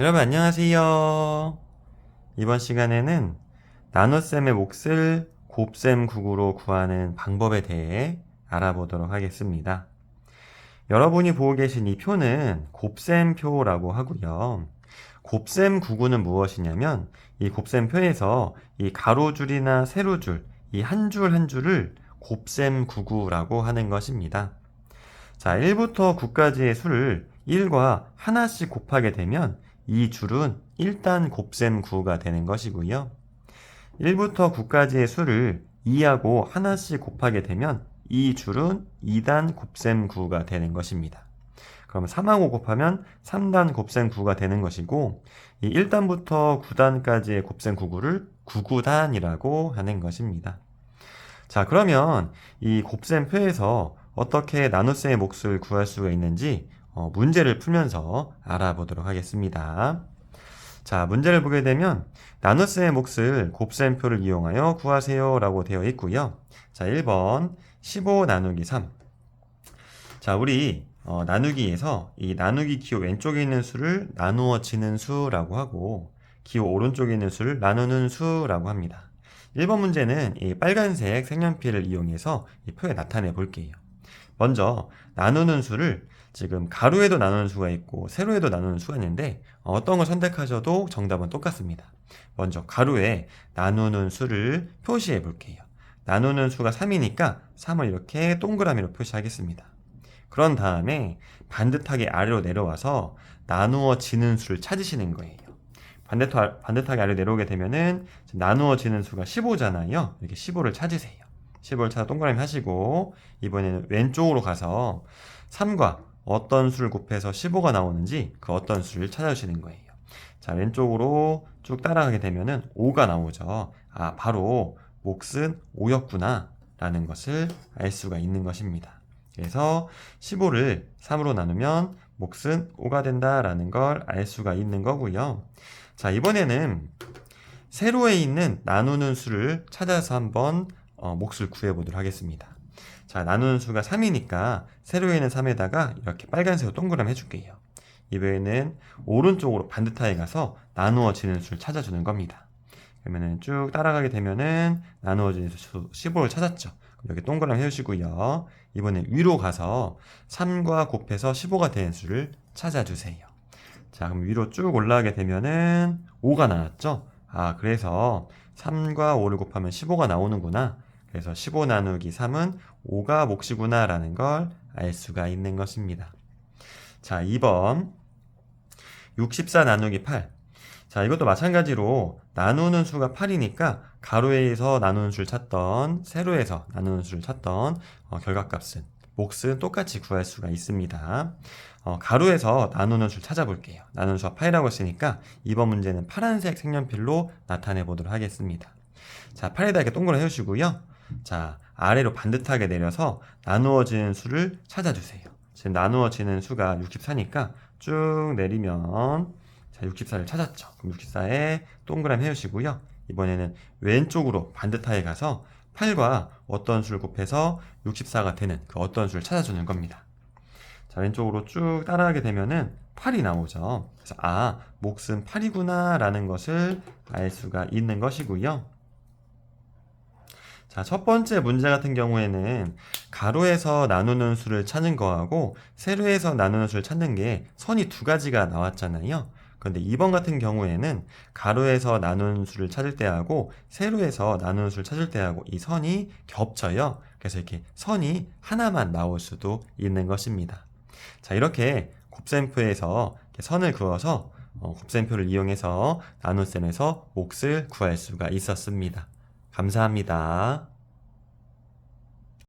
여러분 안녕하세요. 이번 시간에는 나눗셈의 몫을 곱셈 국으로 구하는 방법에 대해 알아보도록 하겠습니다. 여러분이 보고 계신 이 표는 곱셈표라고 하고요. 곱셈 구구는 무엇이냐면 이 곱셈표에서 이 가로줄이나 세로줄 이 한 줄한 줄을 곱셈 구구라고 하는 것입니다. 자, 1부터 9까지의 수를 1과 하나씩 곱하게 되면 이 줄은 1단 곱셈 구가 되는 것이고요. 1부터 9까지의 수를 2하고 하나씩 곱하게 되면 이 줄은 2단 곱셈 구가 되는 것입니다. 그럼 3하고 곱하면 3단 곱셈 구가 되는 것이고 이 1단부터 9단까지의 곱셈 구구를 9구단이라고 하는 것입니다. 자, 그러면 이 곱셈표에서 어떻게 나눗셈의 몫을 구할 수가 있는지 어, 문제를 풀면서 알아보도록 하겠습니다. 자, 문제를 보게 되면 나눗셈의 몫을 곱셈표를 이용하여 구하세요 라고 되어 있고요. 자, 1번 15 나누기 3. 자, 우리 어, 나누기에서 이 나누기 기호 왼쪽에 있는 수를 나누어지는 수라고 하고 기호 오른쪽에 있는 수를 나누는 수라고 합니다. 1번 문제는 이 빨간색 색연필을 이용해서 이 표에 나타내 볼게요. 먼저 나누는 수를 지금 가로에도 나누는 수가 있고 세로에도 나누는 수가 있는데 어, 어떤 걸 선택하셔도 정답은 똑같습니다. 먼저 가로에 나누는 수를 표시해 볼게요. 나누는 수가 3이니까 3을 이렇게 동그라미로 표시하겠습니다. 그런 다음에 반듯하게 아래로 내려와서 나누어지는 수를 찾으시는 거예요. 반듯하, 반듯하게 아래로 내려오게 되면은 나누어지는 수가 15잖아요. 이렇게 15를 찾으세요. 15를 찾아 동그라미 하시고 이번에는 왼쪽으로 가서 3과 어떤 수를 곱해서 15가 나오는지 그 어떤 수를 찾아주시는 거예요. 자, 왼쪽으로 쭉 따라가게 되면은 5가 나오죠. 아, 바로 몫은 5였구나 라는 것을 알 수가 있는 것입니다. 그래서 15를 3으로 나누면 몫은 5가 된다라는 걸 알 수가 있는 거고요. 자, 이번에는 세로에 있는 나누는 수를 찾아서 한번 어, 몫을 구해 보도록 하겠습니다. 자, 나누는 수가 3이니까 세로에 있는 3에다가 이렇게 빨간색으로 동그라미 해줄게요. 이번에는 오른쪽으로 반듯하게 가서 나누어지는 수를 찾아주는 겁니다. 그러면은 쭉 따라가게 되면은 나누어지는 수 15를 찾았죠. 여기 동그라미 해주시고요. 이번엔 위로 가서 3과 곱해서 15가 되는 수를 찾아주세요. 자, 그럼 위로 쭉 올라가게 되면은 5가 나왔죠? 아, 그래서 3과 5를 곱하면 15가 나오는구나. 그래서 15 나누기 3은 5가 몫이구나 라는 걸 알 수가 있는 것입니다. 자, 2번. 64 나누기 8. 자, 이것도 마찬가지로 나누는 수가 8이니까 가로에서 나누는 수를 찾던 세로에서 나누는 수를 찾던 어, 결과값은 몫은 똑같이 구할 수가 있습니다. 어, 가로에서 나누는 수를 찾아볼게요. 나누는 수가 8이라고 했으니까 이번 문제는 파란색 색연필로 나타내 보도록 하겠습니다. 자, 8에다 이렇게 동그라미 해주시고요. 자, 아래로 반듯하게 내려서 나누어지는 수를 찾아주세요. 지금 나누어지는 수가 64니까 쭉 내리면 자, 64를 찾았죠. 그럼 64에 동그라미 해주시고요. 이번에는 왼쪽으로 반듯하게 가서 8과 어떤 수를 곱해서 64가 되는 그 어떤 수를 찾아주는 겁니다. 자, 왼쪽으로 쭉 따라가게 되면은 8이 나오죠. 그래서 아, 몫은 8이구나 라는 것을 알 수가 있는 것이고요. 자, 첫 번째 문제 같은 경우에는 가로에서 나누는 수를 찾는 거하고 세로에서 나누는 수를 찾는 게 선이 두 가지가 나왔잖아요. 그런데 2번 같은 경우에는 가로에서 나누는 수를 찾을 때하고 세로에서 나누는 수를 찾을 때하고 이 선이 겹쳐요. 그래서 이렇게 선이 하나만 나올 수도 있는 것입니다. 자, 이렇게 곱셈표에서 이렇게 선을 그어서 어, 곱셈표를 이용해서 나눗셈에서 몫을 구할 수가 있었습니다. 감사합니다.